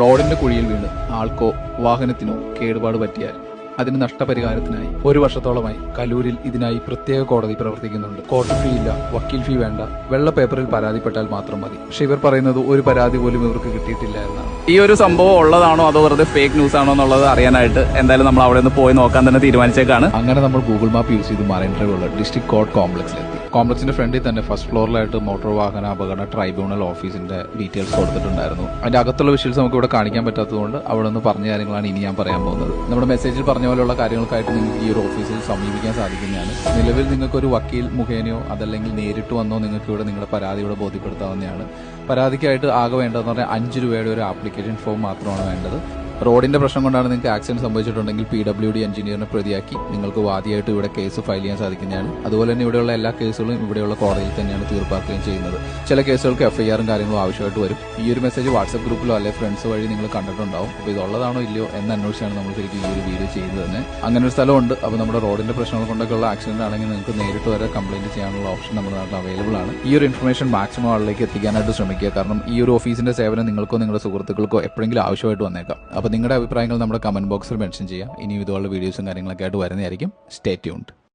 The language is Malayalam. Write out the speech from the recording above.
റോഡിന്റെ കുഴിയിൽ വീണ് ആൾക്കോ വാഹനത്തിനോ കേടുപാട് പറ്റിയാൽ അതിന് നഷ്ടപരിഹാരത്തിനായി ഒരു വർഷത്തോളമായി കലൂരിൽ ഇതിനായി പ്രത്യേക കോടതി പ്രവർത്തിക്കുന്നുണ്ട്. കോർട്ട് ഫീ ഇല്ല വക്കീൽ ഫീ വേണ്ട വെള്ള പേപ്പറിൽ പരാതിപ്പെട്ടാൽ മാത്രം മതി. പക്ഷെ ഇവർ പറയുന്നത് ഒരു പരാതി പോലും ഇവർക്ക് കിട്ടിയിട്ടില്ല എന്നാണ്. ഈ ഒരു സംഭവം ഉള്ളതാണോ അതോ വെറുതെ ഫേക്ക് ന്യൂസ് ആണോ എന്നുള്ളത് അറിയാനായിട്ട് എന്തായാലും നമ്മൾ അവിടെ നിന്ന് പോയി നോക്കാൻ തന്നെ തീരുമാനിച്ചേക്കാണ്? അങ്ങനെ നമ്മൾ ഗൂഗിൾ മാപ്പ് യൂസ് ചെയ്ത് മറൈൻ ഡ്രൈവുള്ള ഡിസ്ട്രിക്ട് കോർട്ട് കോംപ്ലക്സിലെത്തി കോംപ്ലക്സിന്റെ ഫ്രണ്ടിൽ തന്നെ ഫസ്റ്റ് ഫ്ലോറിലായിട്ട് മോട്ടോർ വാഹന അപകട ട്രൈബ്യൂണൽ ഓഫീസിന്റെ ഡീറ്റെയിൽസ് കൊടുത്തിട്ടുണ്ടായിരുന്നു. അതിന്റെ അകത്തുള്ള വിഷയം നമുക്ക് ഇവിടെ കാണിക്കാൻ പറ്റാത്തതുകൊണ്ട് അവിടെ നിന്ന് പറഞ്ഞ കാര്യങ്ങളാണ് ഇനി ഞാൻ പറയാൻ പോകുന്നത്. നമ്മുടെ മെസ്സേജിൽ പറഞ്ഞ പോലെയുള്ള കാര്യങ്ങൾക്കായിട്ട് നിങ്ങൾക്ക് ഈ ഒരു ഓഫീസിൽ സമീപിക്കാൻ സാധിക്കുന്നതാണ്. നിലവിൽ നിങ്ങൾക്ക് ഒരു വക്കീൽ മുഖേനയോ അതല്ലെങ്കിൽ നേരിട്ട് വന്നോ നിങ്ങൾക്ക് ഇവിടെ നിങ്ങളുടെ പരാതി ഇവിടെ ബോധ്യപ്പെടുത്താവുന്നതാണ്. പരാതിക്കായിട്ട് ആകെ വേണ്ടതെന്ന് പറഞ്ഞാൽ അഞ്ച് രൂപയുടെ ഒരു ആപ്ലിക്കേഷൻ ഫോം മാത്രമാണ് വേണ്ടത്. റോഡിന്റെ പ്രശ്നം കൊണ്ടാണ് നിങ്ങൾക്ക് ആക്സിഡന്റ് സംഭവിച്ചിട്ടുണ്ടെങ്കിൽ പി ഡബ്ല്യു ഡി എഞ്ചിനീയറിനെ പ്രതിയാക്കി. നിങ്ങൾക്ക് വാദിയായിട്ട് ഇവിടെ കേസ് ഫയൽ ചെയ്യാൻ സാധിക്കുന്നതാണ് അതുപോലെ തന്നെ ഇവിടെയുള്ള എല്ലാ കേസുകളും ഇവിടെയുള്ള കോടതിയിൽ തന്നെയാണ് തീർപ്പാക്കുകയും ചെയ്യുന്നത്. ചില കേസുകൾക്ക് എഫ്ഐആറും കാര്യങ്ങളും ആവശ്യമായിട്ട് വരും. ഈ ഒരു മെസ്സേജ് വാട്സ്ആപ്പ് ഗ്രൂപ്പിലോ അല്ലെങ്കിൽ ഫ്രണ്ട്സ് വഴി നിങ്ങൾ കണ്ടിട്ടുണ്ടാവും. അപ്പോൾ ഇതുള്ളതാണോ ഇല്ലയോ എന്ന് അന്വേഷിച്ചാണ് നമ്മൾ ശരിക്കും ഈ ഒരു വീഡിയോ ചെയ്യുന്നത് തന്നെ. അങ്ങനെ ഒരു സ്ഥലമുണ്ട്. അപ്പോൾ നമ്മുടെ റോഡിന്റെ പ്രശ്നങ്ങൾ കൊണ്ടൊക്കെ ഉള്ള ആക്സിഡന്റ് ആണെങ്കിൽ നിങ്ങൾക്ക് നേരിട്ട് വരെ കംപ്ലൈന്റ് ചെയ്യാനുള്ള ഓപ്ഷൻ നമ്മുടെ നാട്ടിൽ അവൈലബിൾ ആണ്. ഈ ഒരു ഇൻഫർമേഷൻ മാക്സിമം ആളിലേക്ക് എത്തിക്കാനായിട്ട് ശ്രമിക്കുക. കാരണം ഈ ഒരു ഓഫീസിന്റെ സേവനം നിങ്ങൾക്കോ നിങ്ങളുടെ സുഹൃത്തുക്കൾക്കോ എപ്പോഴെങ്കിലും ആവശ്യമായിട്ട് വന്നേക്കാം. അപ്പോൾ നിങ്ങളുടെ അഭിപ്രായങ്ങൾ നമ്മുടെ കമന്റ് ബോക്സിൽ മെൻഷൻ ചെയ്യാം. ഇനി ഇതുപോലുള്ള വീഡിയോസും കാര്യങ്ങളൊക്കെ ആയിട്ട് വരുന്നതായിരിക്കും. Stay tuned